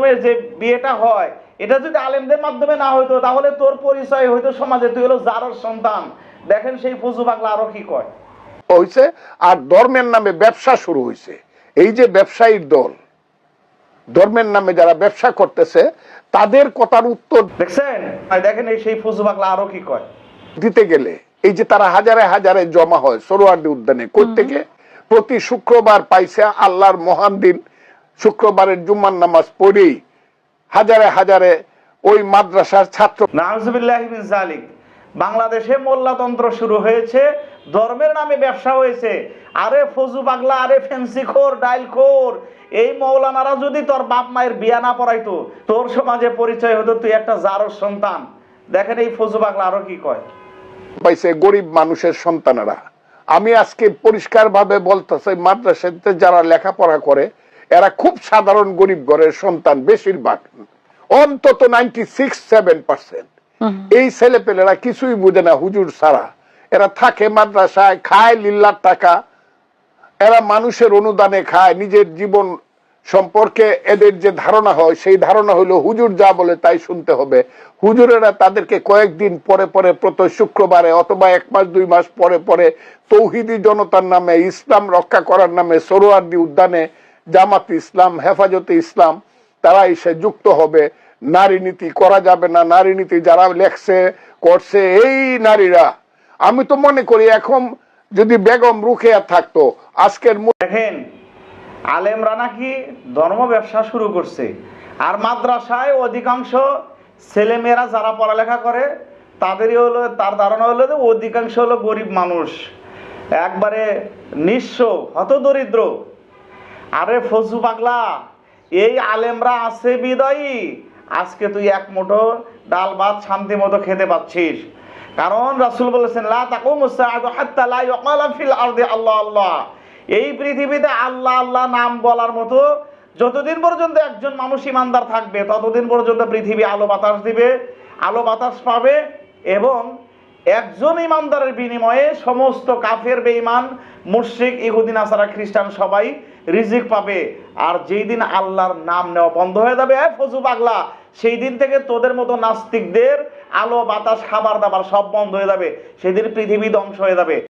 মাধ্যমে যে বিয়েটা হয় এটা যদি আলেমদের মাধ্যমে না হইতো তাহলে তোর পরিচয় হইতো সমাজে তুই হলো যারর সন্তান। দেখেন সেই ফুজু পাগলা আরও কি কয়। হয়েছে আর ধর্মের নামে ব্যবসা শুরু হয়েছে এই যে ব্যবসায়ীর দল ধর্মের নামে যারা ব্যবসা করতেছে তাদের কথার উত্তর দেখছেন? দেখেন এই সেই ফুজু পাগলা আরও কি কয়। দিতে গেলে এই যে তারা হাজারে হাজারে জমা হয় সরোয়ার্দি উদ্যানে। কই থেকে প্রতি শুক্রবার পাইছে আল্লাহর মহান দিন। শুক্রবারের জুম্মার নামাজ পড়ি। হাজারে হাজারে ওই মাদ্রাসার ছাত্র জালিক বাংলাদেশে মোল্লাতন্ত্র শুরু হয়েছে ধর্মের নামে ব্যবসা হয়েছে। আরে ফজু পাগলা আরে ফেন্সি খোর ডাইল খোর। এই মৌলানারা যদি তোর বাপ মায়ের বিয়া না পড়াইতো তোর সমাজে পরিচয় হতো তুই একটা জারর সন্তান। দেখেন এই ফজু পাগলা আরও কি কয়। পাইছে গরিব মানুষের সন্তানেরা। আমি আজকে পরিষ্কার ভাবে বলতেছি মাদ্রাসাতে যারা লেখাপড়া করে এরা খুব সাধারণ গরিব ঘরের সন্তান বেশিরভাগ। অন্তত নাইনটি সিক্স সেভেন পার্সেন্ট এই ছেলে পেলেরা কিছুই বুঝে না হুজুর ছাড়া। এরা থাকে মাদ্রাসায় খায় লিল্লার টাকা। এরা মানুষের অনুদানে খায় নিজের জীবন সম্পর্কে এদের যে ধারণা হয় সেই ধারণা হলো হুজুর যা বলে তাই শুনতে হবে। হুজুরেরা তাদেরকে কয়েকদিন পরে পরে প্রতি শুক্রবারে অথবা এক মাস দুই মাস পরে পরে তৌহিদি জনতার নামে ইসলাম রক্ষা করার নামে সরোয়ার্দি উদ্যানে জামাত ইসলাম, হেফাজতে ইসলাম তারা এসে যুক্ত হবে। নারী নীতি করা যাবে না, নারী নীতি যারা লেখছে, করছে, এই নারীরা। আমি তো মনে করি এখন যদি বেগম রুখেয়া থাকতো, আজকের দেখেন, আলেমরা নাকি ধর্ম ব্যবসা শুরু করছে। আর মাদ্রাসায় অধিকাংশ ছেলেমেয়েরা যারা পড়ালেখা করে, তাদেরই হলো, তার ধারণা হলো যে অধিকাংশ হলো গরিব মানুষ। একবারে নিঃস্ব হত দরিদ্র আরে ফজু পাগলা, এই আলেমরা আছে বিদয়ী। আজকে তুই এক মুঠো ডাল ভাত শান্তি মতো খেতে পাচ্ছিস। কারণ রাসূল বলেছেন আল্লাহ আল্লাহ। এই পৃথিবীতে আল্লাহ আল্লাহ নাম বলার মতো যতদিন পর্যন্ত একজন মানুষ ইমানদার থাকবে, ততদিন পর্যন্ত পৃথিবী আলো বাতাস দিবে, আলো বাতাস পাবে এবং একজন ইমানদারের বিনিময়ে সমস্ত কাফের, বেঈমান মুর্শিক ইহুদিন আসারা খ্রিস্টান সবাই রিজিক পাবে। আর যেই দিন আল্লাহর নাম নেওয়া বন্ধ হয়ে যাবে, এ ফজু পাগলা, সেই দিন থেকে তোদের মতো নাস্তিকদের আলো, বাতাস খাবার দাবার সব বন্ধ হয়ে যাবে। সেদিন পৃথিবী ধ্বংস হয়ে যাবে।